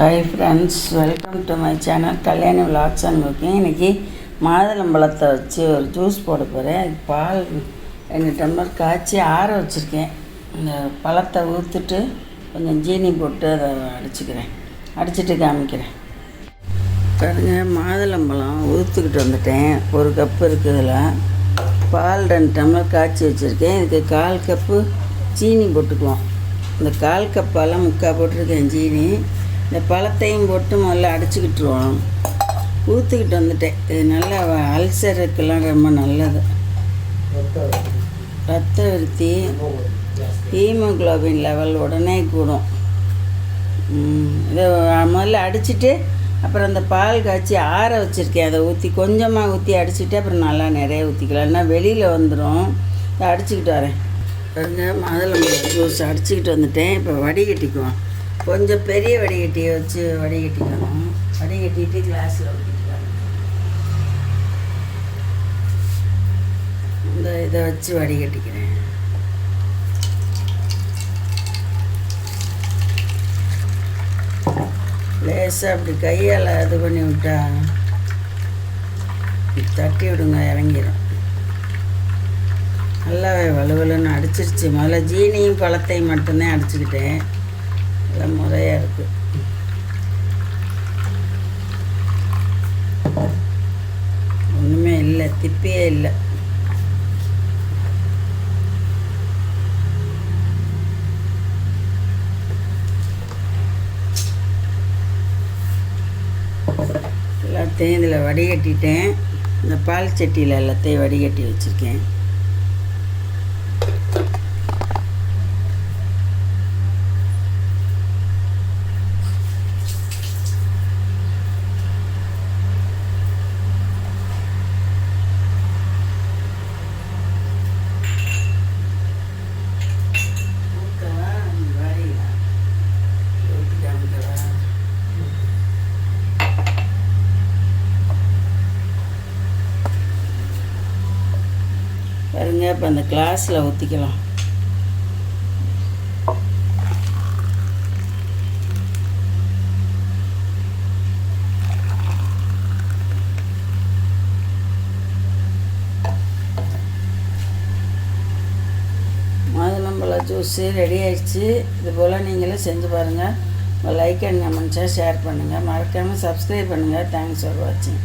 Hi friends welcome to my channel Kalyani vlogs and cooking இன்றைக்கி மாதுளம்பழத்தை வச்சு ஒரு ஜூஸ் போட போகிறேன் அதுக்கு பால் ரெண்டு டம்ளர் காய்ச்சி ஆற வச்சுருக்கேன். இந்த பழத்தை ஊற்றுட்டு கொஞ்சம் ஜீனி போட்டு அதை அடிச்சுக்கிறேன். அடிச்சிட்டு காமிக்கிறேன். பாருங்க மாதுளம்பழம் ஊற்றுக்கிட்டு வந்துட்டேன். ஒரு கப்பு இருக்குது இதில். பால் ரெண்டு டம்ளர் காய்ச்சி வச்சுருக்கேன். இதுக்கு கால் கப்பு சீனி போட்டுக்குவோம். இந்த கால் கப்பால் முக்கால் போட்டிருக்கேன் சீனி இந்த பழத்தையும் போட்டு முதல்ல அடிச்சுக்கிட்டுருவோம். ஊற்றுக்கிட்டு வந்துட்டேன். இது நல்லா அல்சருக்கெல்லாம் ரொம்ப நல்லது. ரத்த விருத்தி ஹீமோகுளோபின் லெவல் உடனே கூடும். இதை முதல்ல அடிச்சுட்டு அப்புறம் அந்த பால் காய்ச்சி ஆற வச்சுருக்கேன். அதை ஊற்றி கொஞ்சமாக ஊற்றி அடிச்சுட்டு அப்புறம் நல்லா நிறைய ஊற்றிக்கலாம் இல்லைன்னா வெளியில் வந்துடும் அடிச்சுக்கிட்டு வரேன். பாருங்க மாதுளம்பழம் ஜூஸ் அடிச்சுக்கிட்டு வந்துட்டேன். இப்போ வடிகட்டிக்குவோம். கொஞ்சம் பெரிய வடிகட்டியை வச்சு வடிகட்டிக்கணும். வடிகட்டிட்டு கிளாஸில் ஊற்றிக்கலாம் இந்த இதை வச்சு வடிகட்டிக்கிறேன். லேசாக அப்படி கையால் இது பண்ணி விட்டா தட்டி விடுங்க இறங்கிடும் நல்லாவே வலுவலுன்னு அடிச்சிருச்சு. முதல்ல ஜீனியும் பழத்தையும் மட்டும்தான் அடிச்சுக்கிட்டேன். எல்லாம் முறையாக இருக்குது ஒன்றுமே இல்லை திப்பியே இல்லை. எல்லாத்தையும் இதில் வடிகட்டிட்டேன். இந்த பால் சட்டியில் எல்லாத்தையும் வடிகட்டி வச்சுருக்கேன். பாருங்க இப்போ அந்த கிளாஸில் ஊற்றிக்கலாம் மாதுளம்பழ ஜூஸு ரெடி ஆயிடுச்சு. இது போல் நீங்களும் செஞ்சு பாருங்கள் லைக் அண்ட் கமெண்ட்ஸாக ஷேர் பண்ணுங்கள் மறக்காமல் சப்ஸ்கிரைப் பண்ணுங்கள் தேங்க்ஸ் ஃபார் வாட்சிங்